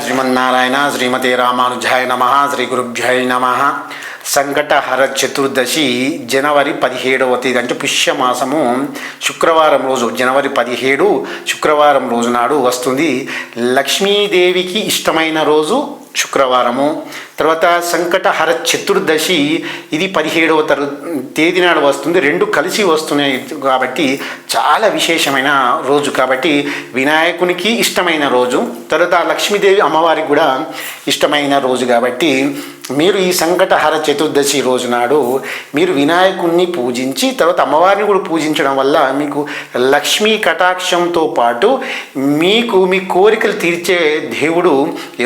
శ్రీమన్నారాయణ శ్రీమతి రామానుజాయ నమ శ్రీ గురుభ్యాయ నమ సంకటహర చతుర్దశి జనవరి పదిహేడవ తేదీ అంటే పుష్యమాసము. శుక్రవారం రోజు జనవరి పదిహేడు శుక్రవారం రోజు నాడు వస్తుంది. లక్ష్మీదేవికి ఇష్టమైన రోజు శుక్రవారము. తర్వాత సంకటహర చతుర్దశి ఇది పదిహేడవ తర తేదీ నాడు వస్తుంది. రెండు కలిసి వస్తున్నాయి కాబట్టి చాలా విశేషమైన రోజు కాబట్టి వినాయకునికి ఇష్టమైన రోజు తర్వాత లక్ష్మీదేవి అమ్మవారికి కూడా ఇష్టమైన రోజు కాబట్టి మీరు ఈ సంకటహర చతుర్దశి రోజు నాడు మీరు వినాయకుణ్ణి పూజించి తర్వాత అమ్మవారిని కూడా పూజించడం వల్ల మీకు లక్ష్మీ కటాక్షంతో పాటు మీకు మీ కోరికలు తీర్చే దేవుడు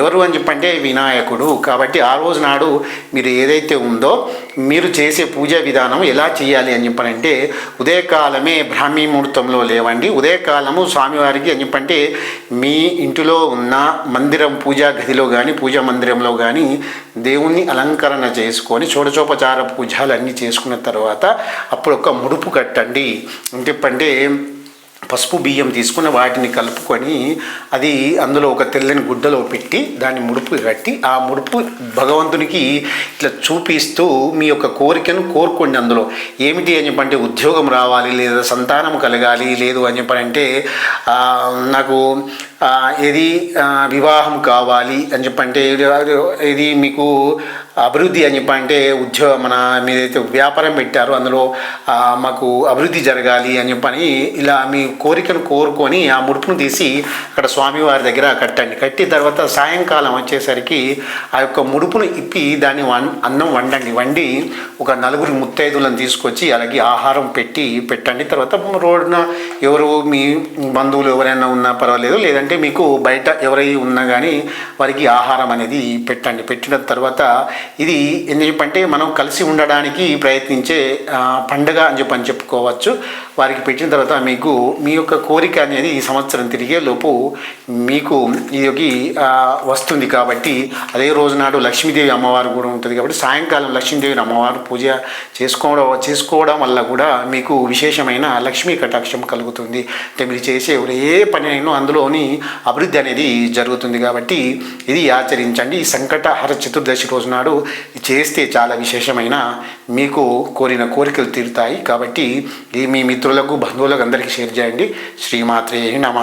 ఎవరు అని చెప్పంటే వినాయకుడు. కాబట్టి ఆ రోజు నాడు మీరు ఏదైతే ఉందో మీరు చేసే పూజా విధానం ఎలా చేయాలి అని చెప్పనంటే ఉదయకాలమే బ్రాహ్మీ ముహూర్తంలో లేవండి. ఉదయకాలము స్వామివారికి అని చెప్పంటే మీ ఇంటిలో ఉన్న మందిరం పూజా గదిలో కానీ పూజా మందిరంలో కానీ దేవుణ్ణి అలంకరణ చేసుకొని చూడచోపచార పూజలు అన్నీ చేసుకున్న తర్వాత అప్పుడు ఒక ముడుపు కట్టండి. అని చెప్పంటే పసుపు బియ్యం తీసుకుని వాటిని కలుపుకొని అది అందులో ఒక తెల్లని గుడ్డలో పెట్టి దాన్ని ముడుపు కట్టి ఆ ముడుపు భగవంతునికి ఇట్లా చూపిస్తూ మీ యొక్క కోరికను కోరుకోండి అందులో. ఏమిటి అని చెప్పంటే ఉద్యోగం రావాలి లేదా సంతానం కలగాలి లేదు అని చెప్పంటే నాకు ఏది వివాహం కావాలి అని చెప్పంటే ఇది మీకు అభివృద్ధి అని చెప్పంటే ఉద్యోగ మన మీదైతే వ్యాపారం పెట్టారో అందులో మాకు అభివృద్ధి జరగాలి అని చెప్పని ఇలా మీ కోరికను కోరుకొని ఆ ముడుపును తీసి అక్కడ స్వామివారి దగ్గర కట్టండి. కట్టి తర్వాత సాయంకాలం వచ్చేసరికి ఆ యొక్క ముడుపును ఇప్పి దాన్ని వన్ అన్నం వండండి. వండి ఒక నలుగురు ముత్తైదులను తీసుకొచ్చి అలాగే ఆహారం పెట్టి పెట్టండి. తర్వాత రోడ్డున ఎవరు మీ బంధువులు ఎవరైనా ఉన్నా పర్వాలేదు లేదంటే మీకు బయట ఎవరై ఉన్నా కానీ వారికి ఆహారం అనేది పెట్టండి. పెట్టిన తర్వాత ఇది ఎందుకంటే మనం కలిసి ఉండడానికి ప్రయత్నించే పండగ అని చెప్పని చెప్పుకోవచ్చు. వారికి పెట్టిన తర్వాత మీకు మీ యొక్క కోరిక అనేది ఈ సంవత్సరం తిరిగే లోపు మీకు ఇది వస్తుంది కాబట్టి అదే రోజు నాడు లక్ష్మీదేవి అమ్మవారు కూడా ఉంటుంది కాబట్టి సాయంకాలం లక్ష్మీదేవిని అమ్మవారు పూజ చేసుకోవడం చేసుకోవడం వల్ల కూడా మీకు విశేషమైన లక్ష్మీ కటాక్షం కలుగుతుంది. అంటే మీరు చేసే ఏ పని అయినా అందులోని అభివృద్ధి అనేది జరుగుతుంది కాబట్టి ఇది ఆచరించండి. ఈ సంకటహర చతుర్దశి రోజు నాడు చేస్తే చాలా విశేషమైన మీకు కోరిన కోరికలు తీరుతాయి కాబట్టి ఈ మీ మిత్రులకు బంధువులకు అందరికీ షేర్ చేయండి. శ్రీమాత్రే నమ.